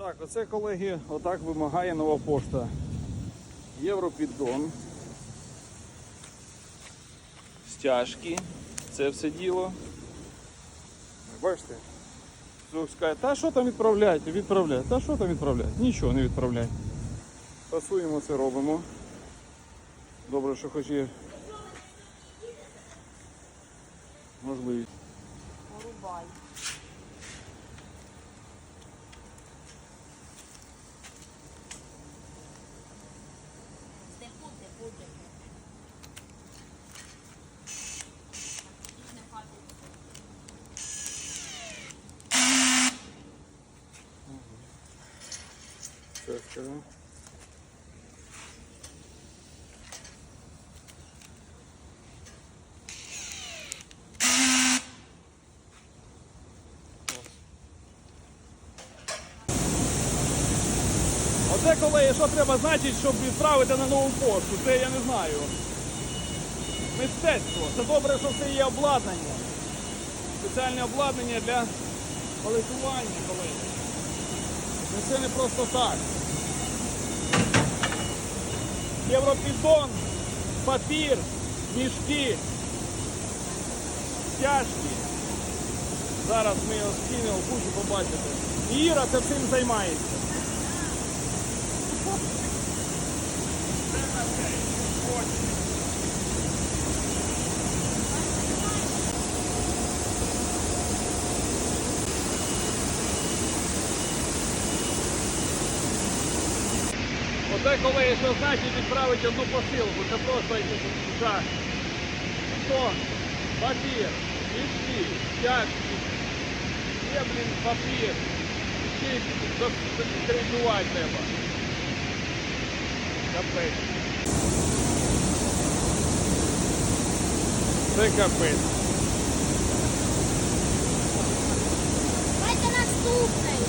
Так, оце, колеги, отак вимагає нова пошта. Європіддон. Стяжки. Це все діло. Бачите? Скаже, та що там відправляйте, відправляйте. Та що там відправляйте? Нічого не відправляйте. Пасуємо це робимо. Добре, що хоч є можливість. Порубай. Це. Оце колеги, що треба значить, щоб відправити на нову пошту, це я не знаю. Мистецтво. Це добре, що це є обладнання. Спеціальне обладнання для палетування, колеги. Це не просто так. Європідон, папір, мішки, стяжки. Зараз ми його скинемо, в кучу побачите. І Іра це цим займається. Це на цей. Це колеги, що значить відправити одну посилку, це просто жах. Що? Папір, мішки, тяжкі, є, блін, папір. Ще застерігувати треба. Капець. Це капець. Давайте наступне.